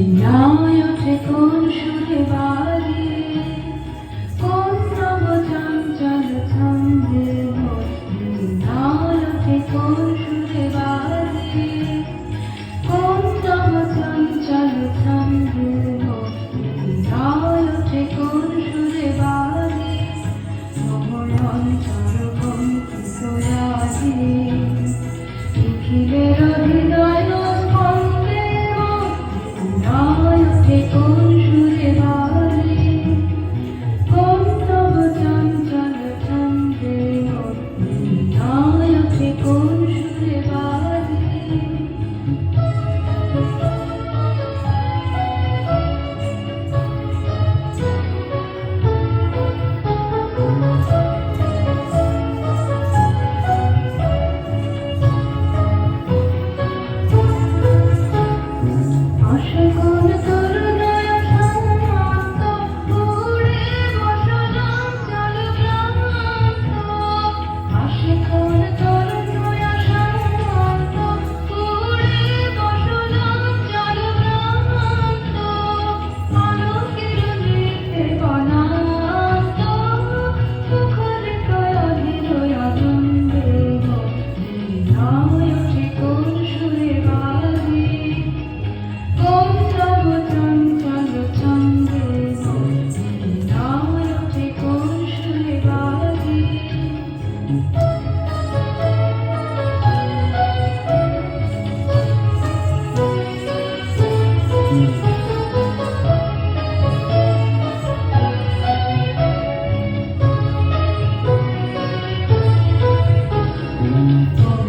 বীণায় ওঠে কোন সুরে বাড়ি কোন নব চঞ্চল ছন্দে বীণায় ওঠে কোন সুরে বাড়ি কোন নব চঞ্চল ছন্দে Oh.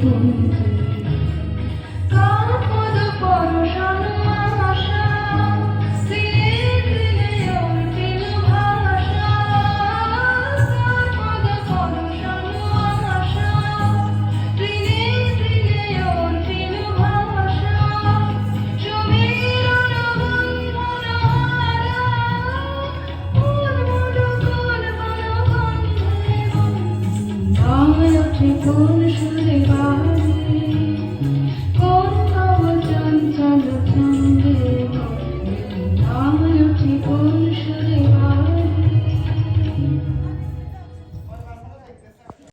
Thank you. সে সুরে পা